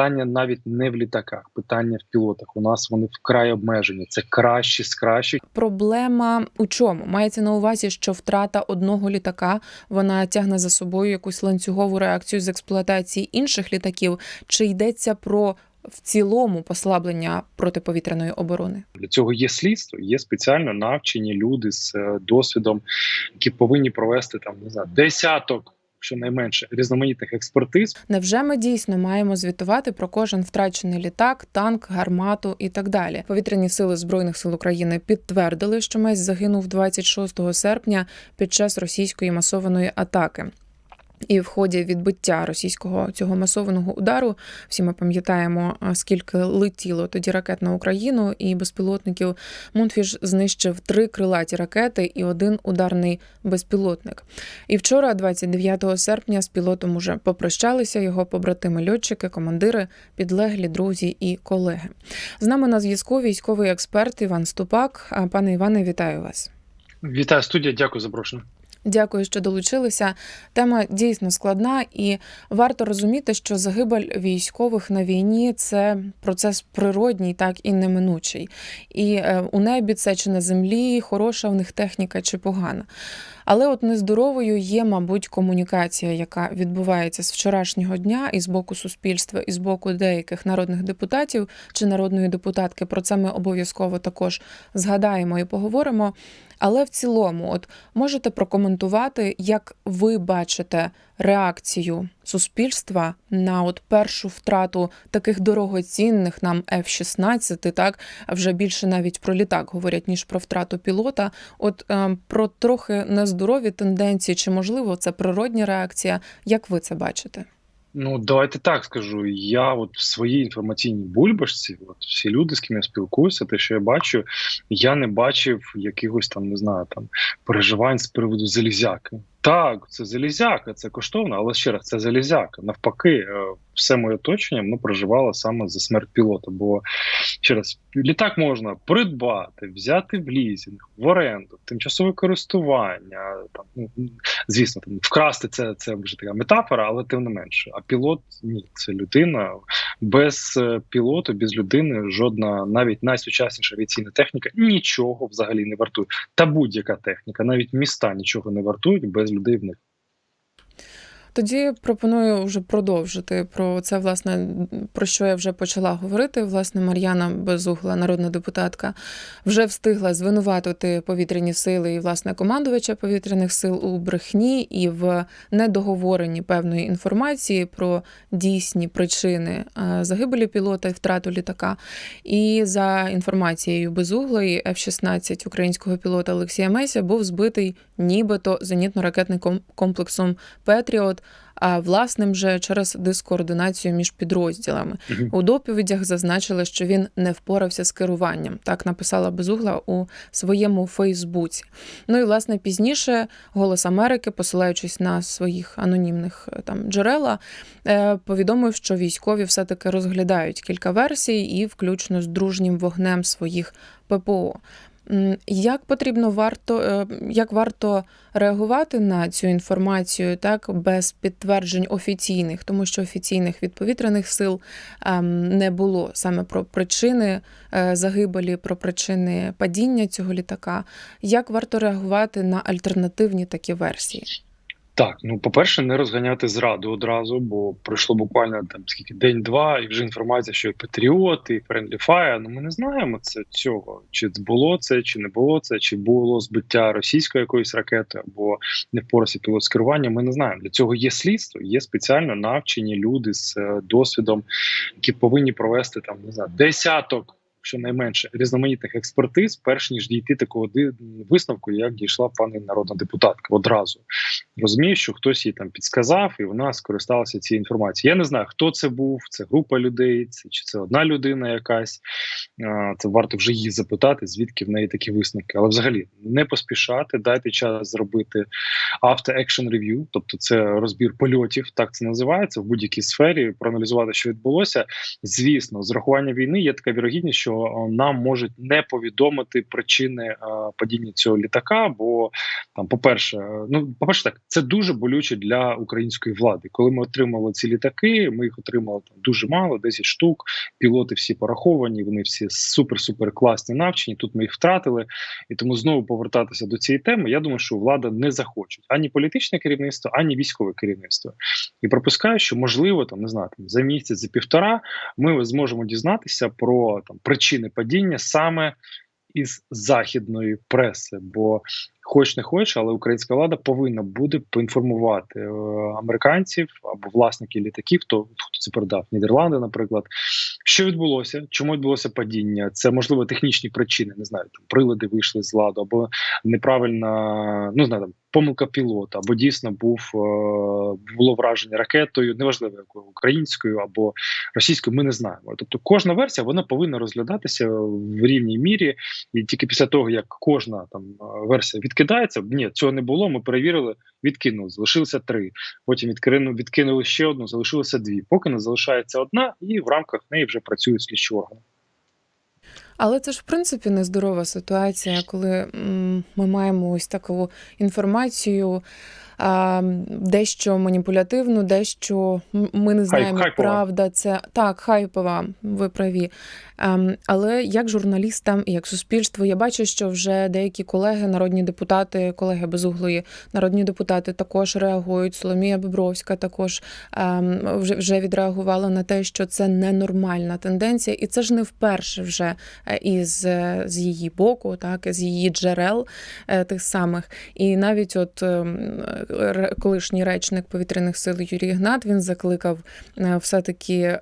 питання навіть не в літаках, питання в пілотах. У нас вони вкрай обмежені. Це кращі з кращих. Проблема у чому мається на увазі, що втрата одного літака вона тягне за собою якусь ланцюгову реакцію з експлуатації інших літаків, чи йдеться про в цілому послаблення протиповітряної оборони? Для цього є слідство, є спеціально навчені люди з е, досвідом, які повинні провести там не знаю десяток. Щонайменше різноманітних експертиз Невже ми дійсно маємо звітувати про кожен втрачений літак, танк, гармату і так далі? Повітряні сили збройних сил України підтвердили, що Месь загинув 26 серпня під час російської масованої атаки. І в ході відбиття російського цього масованого удару всі ми пам'ятаємо, скільки летіло тоді ракет на Україну, і безпілотників Мунфіш знищив три крилаті ракети і один ударний безпілотник. І вчора, 29 серпня, з пілотом уже попрощалися його побратими льотчики, командири, підлеглі, друзі і колеги. З нами на зв'язку військовий експерт Іван Ступак. Пане Іване, вітаю вас. Вітаю студія. Дякую за запрошення. Дякую, що долучилися. Тема дійсно складна, і варто розуміти, що загибель військових на війні це процес природній, так і неминучий. І е, у небі це чи на землі, хороша в них техніка чи погана. Але от нездоровою є, мабуть, комунікація, яка відбувається з вчорашнього дня і з боку суспільства, і з боку деяких народних депутатів чи народної депутатки. Про це ми обов'язково також згадаємо і поговоримо. Але в цілому, от можете прокоментувати, як ви бачите реакцію суспільства на от першу втрату таких дорогоцінних нам F-16, так вже більше навіть про літак говорять ніж про втрату пілота. От е, про трохи нездорові тенденції, чи можливо це природня реакція? Як ви це бачите? Ну, давайте так скажу. Я от в своїй інформаційній бульбашці, от всі люди, з ким я спілкуюся, те, що я бачу, я не бачив якихось там, не знаю, там переживань з приводу залізяки. Так, це залізяка, це коштовно, але ще раз, це залізяка. Навпаки, е, все моє оточення воно проживало саме за смерть пілота. Бо ще раз, літак можна придбати, взяти в лізинг, в оренду, тимчасове користування. Там ну звісно, там вкрасти це це вже така метафора, але тим не менше. А пілот ні, це людина без е, пілоту, без людини, жодна, навіть найсучасніша авіаційна техніка нічого взагалі не вартує. Та будь-яка техніка, навіть міста нічого не вартують без людей в них. Тоді пропоную вже продовжити про це, власне, про що я вже почала говорити. Власне, Мар'яна Безугла, народна депутатка, вже встигла звинуватити повітряні сили і власне командувача повітряних сил у брехні і в недоговоренні певної інформації про дійсні причини загибелі пілота і втрату літака. І за інформацією Безуглої, F-16 українського пілота Олексія Меся був збитий нібито зенітно-ракетним комплексом Петріот. А власним же через дискоординацію між підрозділами Мгм. у доповідях зазначили, що він не впорався з керуванням. Так написала Безугла у своєму Фейсбуці. Ну і власне пізніше Голос Америки, посилаючись на своїх анонімних е, там джерела, е, повідомив, що військові все таки розглядають кілька версій, і включно з дружнім вогнем своїх ППО. Як потрібно варто е, як варто реагувати на цю інформацію так без підтверджень офіційних, тому що офіційних від повітряних сил ем, не було саме про причини е, загибелі, про причини падіння цього літака. Як варто реагувати на альтернативні такі версії? Так, ну по-перше, не розганяти зраду одразу, бо пройшло буквально там скільки день-два, і вже інформація, що і Патріот, і Friendly Fire, Ну ми не знаємо це цього. Чи було це, чи не було це, чи було збиття російської якоїсь ракети, або не впорався пілот з керуванням. Ми не знаємо. Для цього є слідство, є спеціально навчені люди з е, досвідом, які повинні провести там не знаю, десяток. Щонайменше різноманітних експертиз, перш ніж дійти такого висновку, як дійшла пані народна депутатка одразу розумію, що хтось їй там підсказав, і вона скористалася цією інформацією. Я не знаю, хто це був, це група людей, це чи це одна людина якась. Це варто вже її запитати, звідки в неї такі висновки. Але взагалі не поспішати, дайте час зробити after action review, тобто це розбір польотів, так це називається в будь-якій сфері. Проаналізувати, що відбулося. Звісно, з рахування війни є така вірогідність, що що е, нам можуть не повідомити причини е, падіння цього літака. Бо там, по перше, ну по перше, так це дуже болюче для української влади. Коли ми отримали ці літаки, ми їх отримали там дуже мало, 10 штук. Пілоти всі пораховані. Вони всі супер-супер класні навчені. Тут ми їх втратили, і тому знову повертатися до цієї теми. Я думаю, що влада не захоче ані політичне керівництво, ані військове керівництво. І пропускаю, що можливо там не знаю, там за місяць, за півтора ми зможемо дізнатися про там причини падіння саме із західної преси. Бо хоч не хоч, але українська влада повинна буде поінформувати е, американців або власників літаків, хто хто це передав Нідерланди, наприклад, що відбулося, чому відбулося падіння. Це можливо технічні причини, не знаю, там прилади вийшли з ладу, або неправильна, ну знаю, там помилка пілота, або дійсно був е, було враження ракетою, неважливо якою українською або російською. Ми не знаємо. Тобто, кожна версія вона повинна розглядатися в рівній мірі, і тільки після того як кожна там версія відкидається, ні, цього не було. Ми перевірили, відкинули, залишилося три. Потім відкинули, відкинули ще одну, залишилося дві. Поки не залишається одна, і в рамках неї вже працюють слідчі органи. Але це ж в принципі нездорова ситуація, коли ми маємо ось таку інформацію дещо маніпулятивну, дещо ми не знаємо, Хайп, правда це так, хайпова, ви праві. Ем, але як журналістам і як суспільство, я бачу, що вже деякі колеги, народні депутати, колеги безуглої, народні депутати також реагують. Соломія Бобровська також ем, вже вже відреагувала на те, що це ненормальна тенденція, і це ж не вперше вже е, із з її боку, так з її джерел е, тих самих. І навіть от ем, колишній речник повітряних сил Юрій Гнат він закликав е, все-таки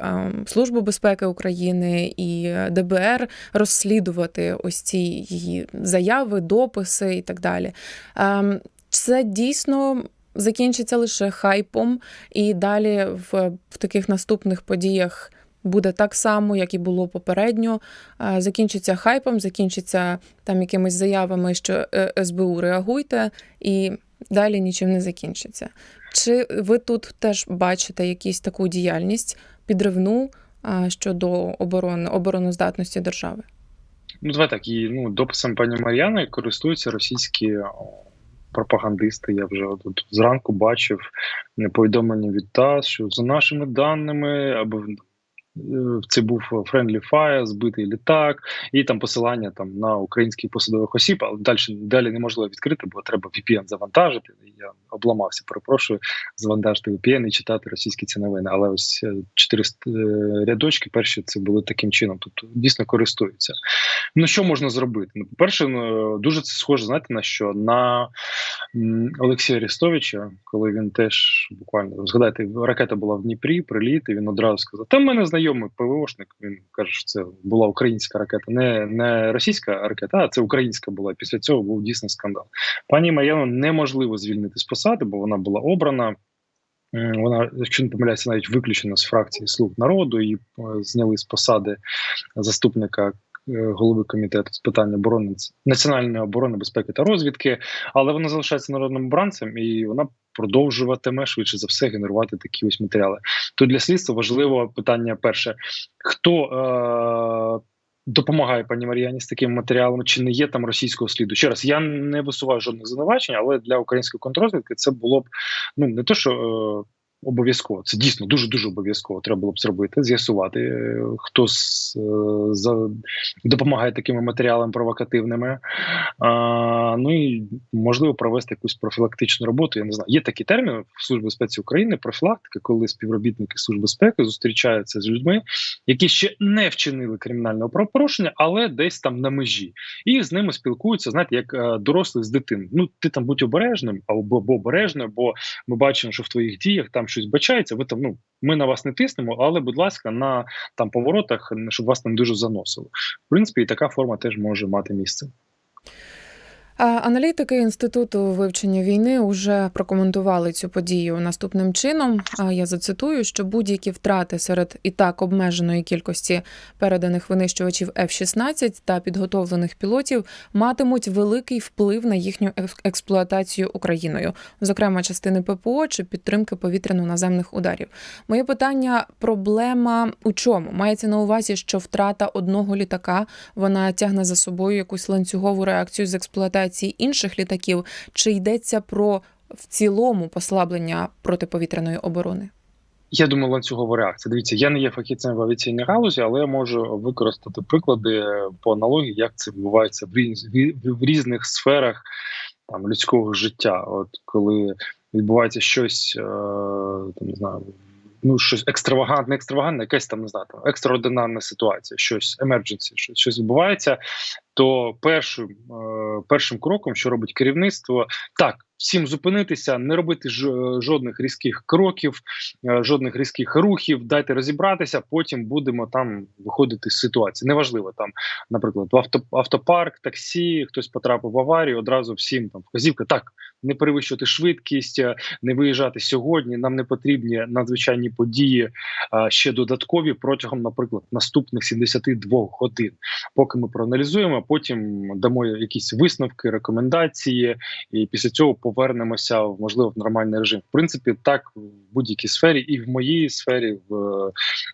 Службу безпеки України і ДБР розслідувати ось ці її заяви, дописи і так далі. Ем, це дійсно. Закінчиться лише хайпом, і далі в, в таких наступних подіях буде так само, як і було попередньо. Е, закінчиться хайпом, закінчиться там якимись заявами, що е, СБУ реагуйте, і далі нічим не закінчиться. Чи ви тут теж бачите якусь таку діяльність підривну щодо оборони обороноздатності держави? Ну, давай так і ну дописом пані Мар'яни користуються російські пропагандисти. Я вже тут зранку бачив повідомлення від ТАСС, що за нашими даними або це був Friendly Fire, збитий літак, і там посилання там на українських посадових осіб, але далі далі неможливо відкрити, бо треба VPN завантажити. Я обламався, перепрошую, завантажити VPN і читати російські ці новини. Але ось е, чотири е, рядочки перші це були таким чином. Тобто дійсно користуються. Ну що можна зробити? Ну, по перше, ну, дуже це схоже, знаєте, на що на Олексія Арістовича, коли він теж буквально згадайте, ракета була в Дніпрі, приліт, і він одразу сказав: Там мене знайомий ПВОшник. Він каже, що це була українська ракета, не не російська ракета, а це українська була. Після цього був дійсно скандал. Пані Мар'яну неможливо звільнити з посади, бо вона була обрана. Вона, якщо не помиляється, навіть виключена з фракції слуг народу і е, зняли з посади заступника голови комітету з питань оборони національної оборони, безпеки та розвідки, але вона залишається народним обранцем і вона продовжуватиме швидше за все генерувати такі ось матеріали. То для слідства важливо питання перше: хто е- допомагає пані Мар'яні з такими матеріалами, чи не є там російського сліду? Ще раз я не висуваю жодних звинувачень, але для української контррозвідки це було б ну не то, що. Е- Обов'язково це дійсно дуже дуже обов'язково. Треба було б зробити, з'ясувати, е, хто е, за допомагає такими матеріалами провокативними. А, Ну і можливо провести якусь профілактичну роботу. Я не знаю. Є такий термін в службі безпеці України. Профілактика, коли співробітники служби безпеки зустрічаються з людьми, які ще не вчинили кримінального правопорушення, але десь там на межі, і з ними спілкуються. Знаєте, як е, дорослих з дитини. Ну ти там будь обережним або обережною, бо ми бачимо, що в твоїх діях там щось бачається, ви там ну ми на вас не тиснемо, але, будь ласка, на там поворотах, щоб вас там дуже заносило. В принципі, і така форма теж може мати місце. Аналітики інституту вивчення війни вже прокоментували цю подію наступним чином. Я зацитую, що будь-які втрати серед і так обмеженої кількості переданих винищувачів F-16 та підготовлених пілотів матимуть великий вплив на їхню експлуатацію Україною, зокрема частини ППО чи підтримки повітряно-наземних ударів. Моє питання: проблема у чому? Мається на увазі, що втрата одного літака вона тягне за собою якусь ланцюгову реакцію з експлуатації інших літаків, чи йдеться про в цілому послаблення протиповітряної оборони? Я думаю, ланцюгова реакція. Дивіться, я не є фахівцем в авіаційній галузі, але я можу використати приклади по аналогії, як це відбувається в, різ, в різних сферах там людського життя. От коли відбувається щось, е, там не знаю. Ну, щось екстравагантне, екстравагантне, якась там не знаю, там, екстраординарна ситуація, щось emergency, щось, щось відбувається. То першим е, першим кроком, що робить керівництво, так всім зупинитися, не робити ж, жодних різких кроків, е, жодних різких рухів. Дайте розібратися. Потім будемо там виходити з ситуації. Неважливо там, наприклад, в авто, автопарк, таксі, хтось потрапив в аварію. Одразу всім там вказівка. Так не перевищувати швидкість, е, не виїжджати сьогодні. Нам не потрібні надзвичайні події е, ще додаткові протягом, наприклад, наступних 72 годин. Поки ми проаналізуємо, потім дамо якісь висновки, рекомендації, і після цього повернемося в можливо в нормальний режим. В принципі, так в будь-якій сфері, і в моїй сфері, в е,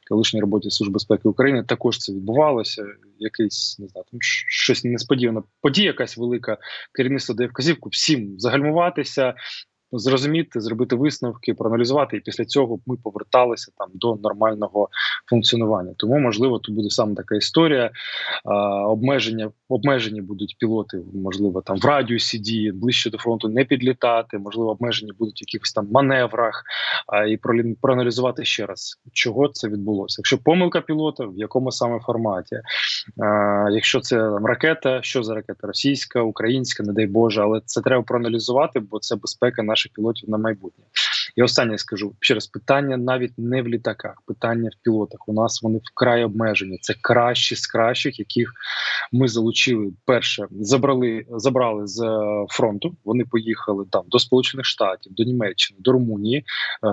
колишній роботі Служби безпеки України, також це відбувалося. Якийсь не знаю, там щось несподіване подія, якась велика керівництво дає вказівку всім загальмуватися. Зрозуміти, зробити висновки, проаналізувати, і після цього ми поверталися там до нормального функціонування. Тому можливо, тут буде саме така історія. Обмеження обмежені будуть пілоти, можливо, там в радіусі дії ближче до фронту не підлітати. Можливо, обмежені будуть в якихось там маневрах, і проаналізувати ще раз, чого це відбулося. Якщо помилка пілота, в якому саме форматі, якщо це там ракета, що за ракета? Російська, українська, не дай Боже, але це треба проаналізувати, бо це безпека наших пілотів на майбутнє. І останнє скажу ще раз: питання навіть не в літаках, питання в пілотах. У нас вони вкрай обмежені. Це кращі з кращих, яких ми залучили. Перше забрали, забрали з фронту. Вони поїхали там до Сполучених Штатів, до Німеччини, до Румунії,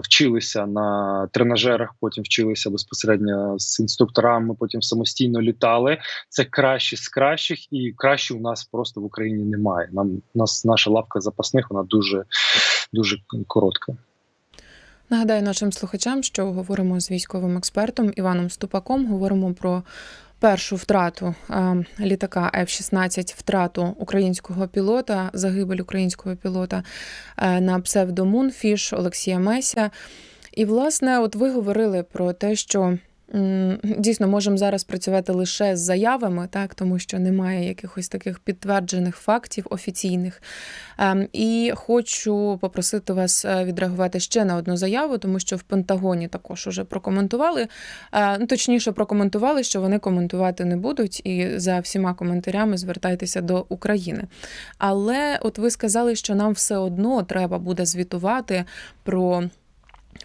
вчилися на тренажерах. Потім вчилися безпосередньо з інструкторами. Потім самостійно літали. Це кращі з кращих, і краще у нас просто в Україні немає. Нам нас наша лавка запасних, вона дуже дуже коротка. Нагадаю нашим слухачам, що говоримо з військовим експертом Іваном Ступаком. Говоримо про першу втрату е, літака F-16, втрату українського пілота, загибель українського пілота е, на псевдо Мунфіш Олексія Меся. І, власне, от ви говорили про те, що Дійсно, можемо зараз працювати лише з заявами, так тому що немає якихось таких підтверджених фактів офіційних. Ем, і хочу попросити вас е, відреагувати ще на одну заяву, тому що в Пентагоні також уже прокоментували. Е, ну, точніше, прокоментували, що вони коментувати не будуть, і за всіма коментарями звертайтеся до України. Але от ви сказали, що нам все одно треба буде звітувати про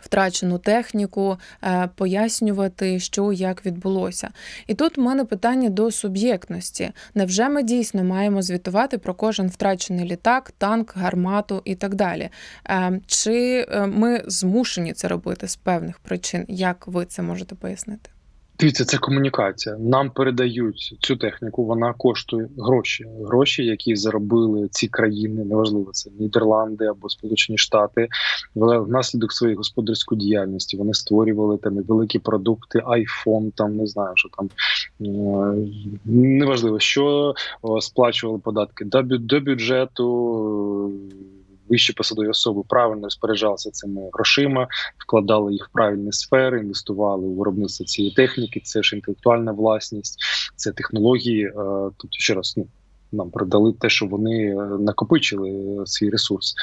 втрачену техніку, е, пояснювати, що як відбулося. І тут у мене питання до суб'єктності: невже ми дійсно маємо звітувати про кожен втрачений літак, танк, гармату і так далі? Е, чи е, ми змушені це робити з певних причин? Як ви це можете пояснити? Дивіться, це комунікація. Нам передають цю техніку. Вона коштує гроші. Гроші, які заробили ці країни, неважливо це Нідерланди або Сполучені Штати. внаслідок своєї господарської діяльності вони створювали там великі продукти, айфон, там не знаю, що там неважливо, що сплачували податки до бюджету вищі посадові особи правильно розпоряджалися цими грошима, вкладали їх в правильні сфери, інвестували у виробництво цієї техніки. Це ж інтелектуальна власність, це технології. Тут тобто ще раз ну нам передали те, що вони е, накопичили е, свій ресурс.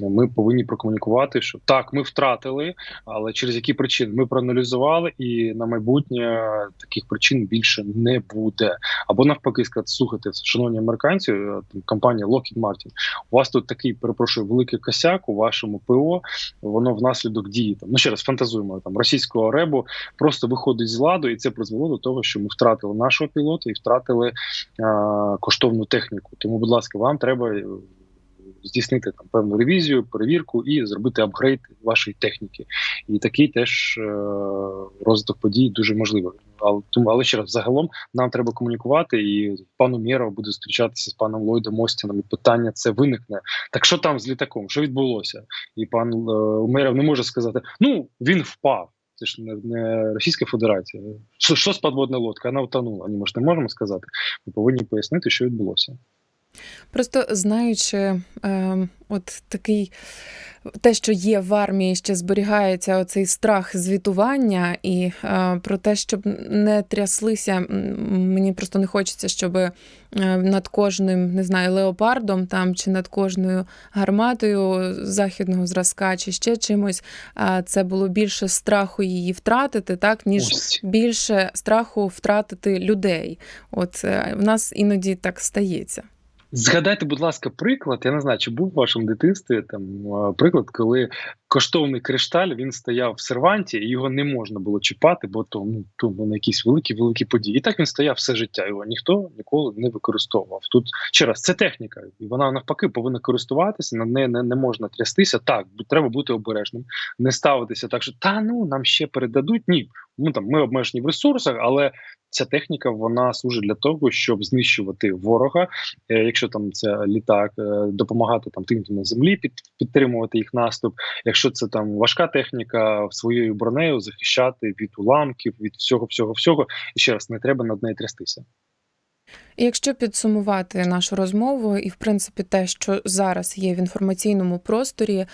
Ми повинні прокомунікувати, що так, ми втратили, але через які причини ми проаналізували, і на майбутнє таких причин більше не буде. Або навпаки, сказати, слухайте, шановні американці, е, компанія Lockheed Martin, у вас тут такий перепрошую великий косяк у вашому ПО. Воно внаслідок дії там. Ну ще раз фантазуємо там російського ребу, просто виходить з ладу, і це призвело до того, що ми втратили нашого пілота і втратили а, коштовну техніку. Тому, будь ласка, вам треба е, здійснити там певну ревізію, перевірку і зробити апгрейд вашої техніки. І такий теж е, розвиток подій дуже можливий. Але тому, але ще раз, загалом нам треба комунікувати, і пану Мєров буде зустрічатися з паном Ллойдом Остіном. І питання це виникне. Так що там з літаком? Що відбулося? І пан е, Умеров не може сказати: ну він впав. Це ж не, не Російська Федерація. Що, що з подводна лодка? Вона. Ні, ми ж не можемо сказати. Ми повинні пояснити, що відбулося. Просто знаючи е, от такий те, що є в армії, ще зберігається оцей страх звітування, і е, про те, щоб не тряслися, мені просто не хочеться, щоб е, над кожним, не знаю, леопардом там чи над кожною гарматою західного зразка, чи ще чимось, е, це було більше страху її втратити, так ніж Ось. більше страху втратити людей. От е, в нас іноді так стається. Згадайте, будь ласка, приклад. Я не знаю, чи був в вашому дитинстві там приклад, коли коштовний кришталь він стояв в серванті, і його не можна було чіпати, бо то ну то на якісь великі великі події. І так він стояв все життя. Його ніхто ніколи не використовував. Тут ще раз це техніка, і вона навпаки повинна користуватися. На неї не, не можна трястися. Так, треба бути обережним, не ставитися так, що та ну нам ще передадуть. Ні, ну там ми обмежені в ресурсах, але ця техніка вона служить для того, щоб знищувати ворога. Е, якщо там це літак, е, допомагати там тим, хто на землі, під, підтримувати їх наступ. Якщо це там важка техніка, своєю бронею захищати від уламків, від всього, всього, всього. І ще раз не треба над нею трястися. Якщо підсумувати нашу розмову, і в принципі те, що зараз є в інформаційному просторі,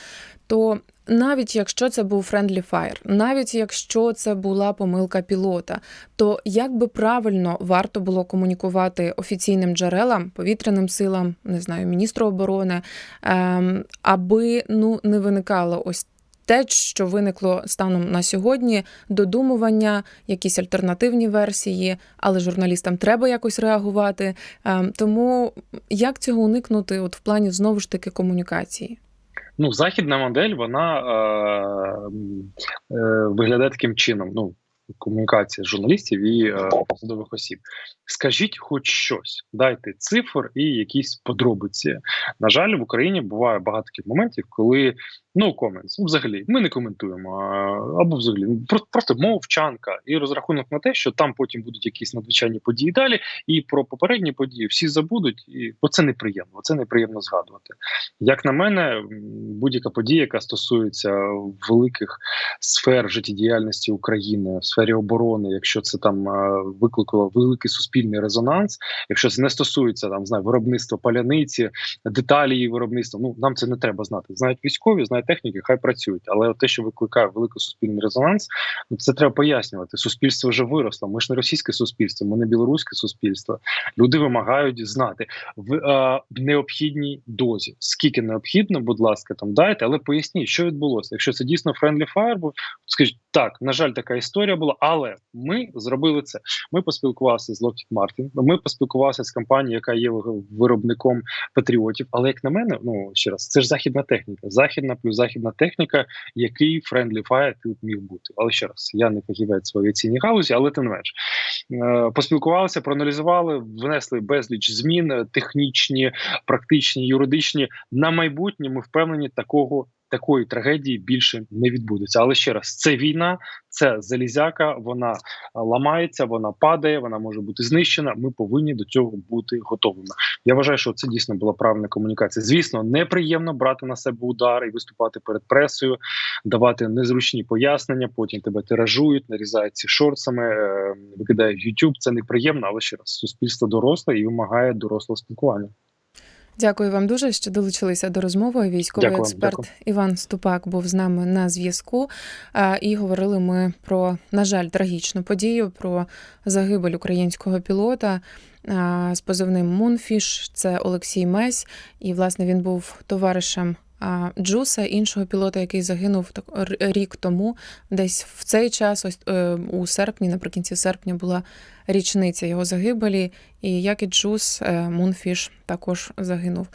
то навіть якщо це був friendly fire, навіть якщо це була помилка пілота, то як би правильно варто було комунікувати офіційним джерелам, повітряним силам, не знаю, міністру оборони, ем, аби ну не виникало ось. Те, що виникло станом на сьогодні, додумування, якісь альтернативні версії, але журналістам треба якось реагувати. Ем, Тому як цього уникнути, от в плані знову ж таки комунікації? Ну, західна модель вона е, е, виглядає таким чином. Ну, комунікація журналістів і е, посадових осіб. Скажіть хоч щось, дайте цифр і якісь подробиці. На жаль, в Україні буває багато таких моментів, коли no comments, ну взагалі ми не коментуємо, або взагалі ну, просто, просто мовчанка і розрахунок на те, що там потім будуть якісь надзвичайні події далі, і про попередні події всі забудуть, і бо це неприємно, це неприємно згадувати. Як на мене, будь-яка подія, яка стосується великих сфер життєдіяльності України, сфері оборони, якщо це там е, викликало великий суспільний резонанс, якщо це не стосується там знаю, виробництва паляниці, деталі її виробництва, ну нам це не треба знати. Знають військові, знають техніки, хай працюють. Але те, що викликає великий суспільний резонанс, ну це треба пояснювати. Суспільство вже виросло. Ми ж не російське суспільство, ми не білоруське суспільство. Люди вимагають знати в е, необхідній дозі. Скільки необхідно, будь ласка, там дайте, але поясніть, що відбулося. Якщо це дійсно fire, був, скажіть так, на жаль, така історія була, але ми зробили це. Ми поспілкувалися з Lockheed Martin, Ми поспілкувалися з компанією, яка є виробником патріотів. Але як на мене, ну ще раз, це ж західна техніка, західна плюс західна техніка, який friendly fire тут міг бути. Але ще раз, я не фахівець в авіаційній галузі, але тим не менш Е, поспілкувалися, проаналізували, внесли безліч змін е, технічні, практичні, юридичні на майбутнє. Ми впевнені, такого такої трагедії більше не відбудеться. Але ще раз, це війна, це залізяка. Вона е, ламається, вона падає, вона може бути знищена. Ми повинні до цього бути готовими. Я вважаю, що це дійсно була правильна комунікація. Звісно, неприємно брати на себе удар і виступати перед пресою, давати незручні пояснення. Потім тебе тиражують, нарізають ці шорсами, е, викидають в YouTube. Це неприємно, але ще раз суспільство доросле і вимагає дорослого спілкування. Дякую вам дуже, що долучилися до розмови. Військовий Дякую, експерт дякую. Іван Ступак був з нами на зв'язку. І говорили ми про, на жаль, трагічну подію, про загибель українського пілота з позивним Мунфіш. Це Олексій Месь. І, власне, він був товаришем Джуса, іншого пілота, який загинув рік тому. Десь в цей час, ось е, у серпні, наприкінці серпня, була річниця його загибелі. І як і Джус, е, Мунфіш також загинув.